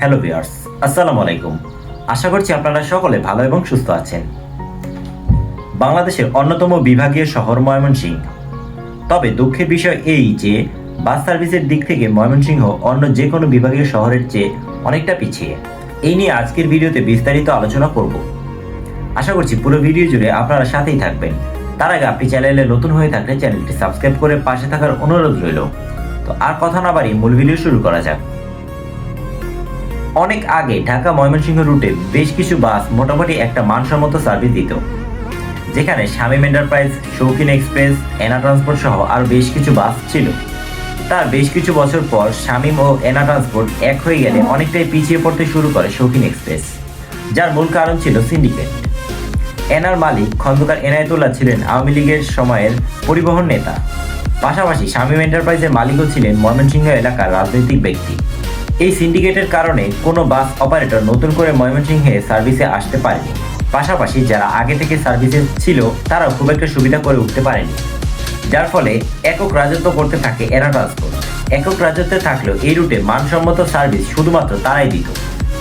Hello viewers আসসালামু আলাইকুম। আশা করছি আপনারা সকলে ভালো এবং সুস্থ আছেন। বাংলাদেশের অন্যতম বিভাগীয় শহর ময়মনসিংহ। তবে দুঃখের বিষয় এই যে, বাস সার্ভিসের দিক থেকে ময়মনসিংহ অন্য যে কোনো বিভাগীয় শহরের চেয়ে অনেকটা পিছিয়ে। এই নিয়ে আজকের ভিডিওতে বিস্তারিত আলোচনা করব। আশা করছি পুরো ভিডিও জুড়ে আপনারা সাথেই থাকবেন। তার আগে আপনি চ্যানেলে নতুন হয়ে থাকলে চ্যানেলটি সাবস্ক্রাইব করে পাশে থাকার অনুরোধ রইল। তো আর কথা না বাড়িয়ে মূল ভিডিও শুরু করা যাক। অনেক আগে ঢাকা ময়মনসিংহ রুটে বেশ কিছু বাস মোটামুটি একটা মানসম্মত সার্ভিস দিত। যেখানে Shamim enterprise Shoukhin express Ena transport সহ আর বেশ কিছু বাস ছিল। তার বেশ কিছু বছর পর শামীম ও এনা ট্রান্সপোর্ট এক হয়ে গেলে অনেকটাই পিছিয়ে পড়তে শুরু করে শৌখিন এক্সপ্রেস যার মূল কারণ ছিল সিন্ডিকেট এনার মালিক খন্দকার এনায়েতুল্লাহ ছিলেন আওয়ামী লীগের সময়ের পরিবহন নেতা। পাশাপাশি শামীম এন্টারপ্রাইজের মালিকও ছিলেন ময়মনসিংহ এলাকার রাজনৈতিক ব্যক্তি। এই সিন্ডিকেটের কারণে কোনো বাস অপারেটর নতুন করে ময়মনসিংহে সার্ভিসে আসতে পারেনি। পাশাপাশি যারা আগে থেকে সার্ভিসে ছিল, তারাও খুব একটা সুবিধা করে উঠতে পারেনি। যার ফলে একক রাজত্ব করতে থাকে এনা ট্রান্সপোর্ট একক রাজত্বে থাকলেও এই রুটে মানসম্মত সার্ভিস শুধুমাত্র তারাই দিত।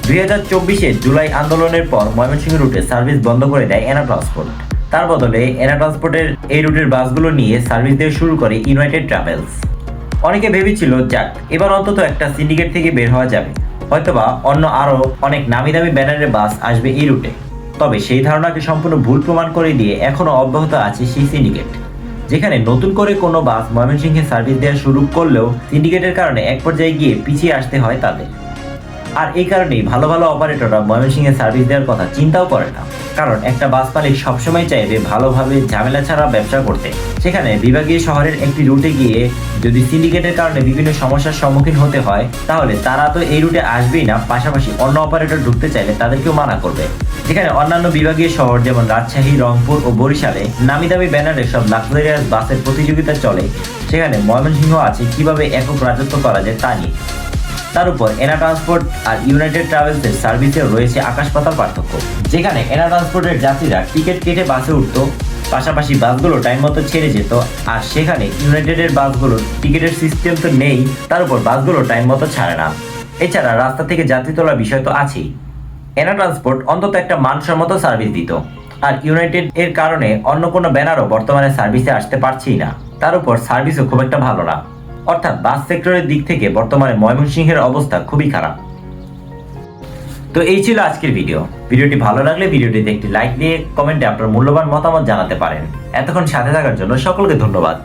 দুই হাজার চব্বিশে জুলাই আন্দোলনের পর ময়মনসিংহ রুটে সার্ভিস বন্ধ করে দেয় এনা ট্রান্সপোর্ট। তার বদলে এনা ট্রান্সপোর্টের এই রুটের বাসগুলো নিয়ে সার্ভিস দেওয়া শুরু করে ইউনাইটেড ট্রাভেলস। অনেকে ভেবেছিল, যাক, এবার অন্তত একটা সিন্ডিকেট থেকে বের হওয়া যাবে। হয়তোবা অন্য আরও অনেক নামি দামি ব্যানারের বাস আসবে এই রুটে। তবে সেই ধারণাকে সম্পূর্ণ ভুল প্রমাণ করে দিয়ে এখনও অব্যাহত আছে সেই সিন্ডিকেট যেখানে নতুন করে কোনো বাস ময়মনসিংহে সার্ভিস দেওয়া শুরু করলেও সিন্ডিকেটের কারণে এক পর্যায়ে গিয়ে পিছিয়ে আসতে হয় তাদের। আর এই কারণেই ভালো ভালো অপারেটররা ময়মনসিংহে সার্ভিস দেওয়ার কথা চিন্তাও করে না। কারণ একটা বাস মালিক সবসময় চাইবে ভালোভাবে ঝামেলা ছাড়া ব্যবসা করতে। সেখানে বিভাগীয় শহরের একটি রুটে গিয়ে যদি সিন্ডিকেটের কারণে বিভিন্ন সমস্যার সম্মুখীন হতে হয়, তাহলে তারা তো এই রুটে আসবেই না, পাশাপাশি অন্য অপারেটর ঢুকতে চাইলে তাদেরকেও মানা করবে। যেখানে অন্যান্য বিভাগীয় শহর যেমন রাজশাহী, রংপুর ও বরিশালে নামি দামি ব্যানারে সব লাক্সারিয়াস বাসের প্রতিযোগিতা চলে। সেখানে ময়মনসিংহ আছে, কীভাবে একক রাজত্ব করা যায় তা নিয়ে। তার উপর এনা ট্রান্সপোর্ট আর ইউনাইটেড ট্রাভেলসের সার্ভিসে রয়েছে আকাশ পাতাল পার্থক্য। যেখানে এনা ট্রান্সপোর্টের যাত্রীরা টিকিট কেটে বাসে উঠতো, পাশাপাশি বাসগুলো টাইম মতো ছেড়ে যেত, আর সেখানে ইউনাইটেডের বাসগুলোর টিকিটের সিস্টেম তো নেই, তার উপর বাসগুলো টাইম মতো ছাড়ে না। এছাড়া রাস্তা থেকে যাত্রী তোলার বিষয় তো আছেই। এনা ট্রান্সপোর্ট অন্তত একটা মানসম্মত সার্ভিস দিত, আর ইউনাইটেড এর কারণে অন্য কোনো ব্যানারও বর্তমানে সার্ভিসে আসতে পারছেই না। তার উপর সার্ভিসও খুব একটা ভালো না। অর্থাৎ বাস সেক্টরের দিক থেকে বর্তমানে ময়মনসিংহের অবস্থা খুবই খারাপ। তো এই ছিল আজকের ভিডিও। ভিডিওটি ভালো লাগলে ভিডিওটিতে একটি লাইক দিয়ে কমেন্টে আপনার মূল্যবান মতামত জানাতে পারেন। এতক্ষণ সাথে থাকার জন্য সকলকে ধন্যবাদ।